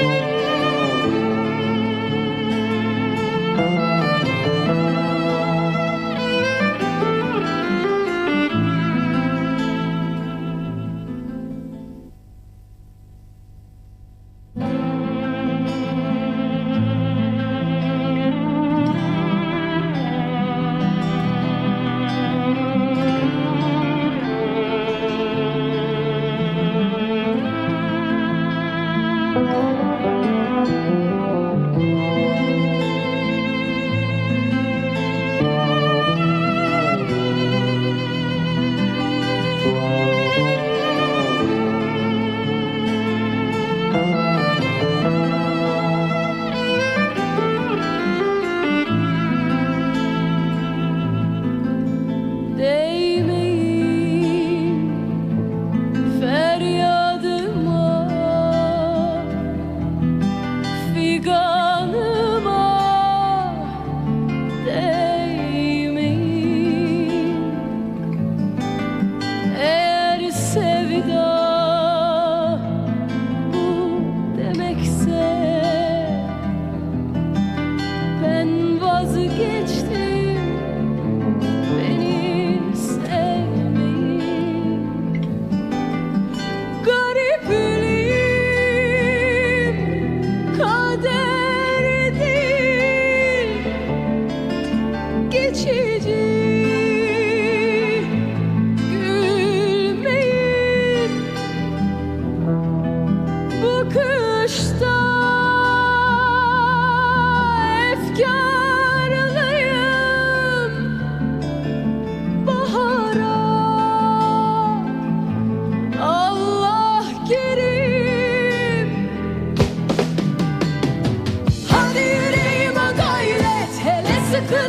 Música bakışta efkarlıyım bahara Allah kerim. Hadi yüreğime gayret hele sıkı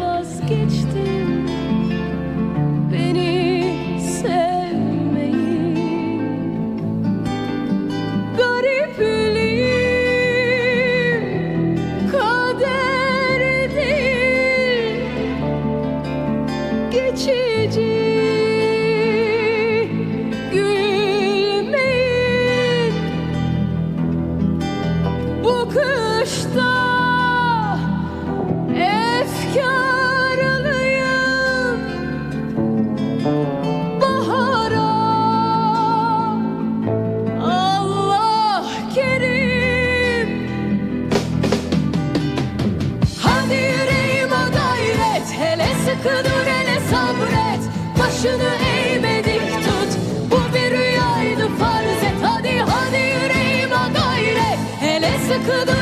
vazgeçtim. Sıkı dur hele sabret. Başını eğmedik tut. Bu bir rüyaydı farz et. Hadi hadi yüreğime gayret. Hele sıkı dur.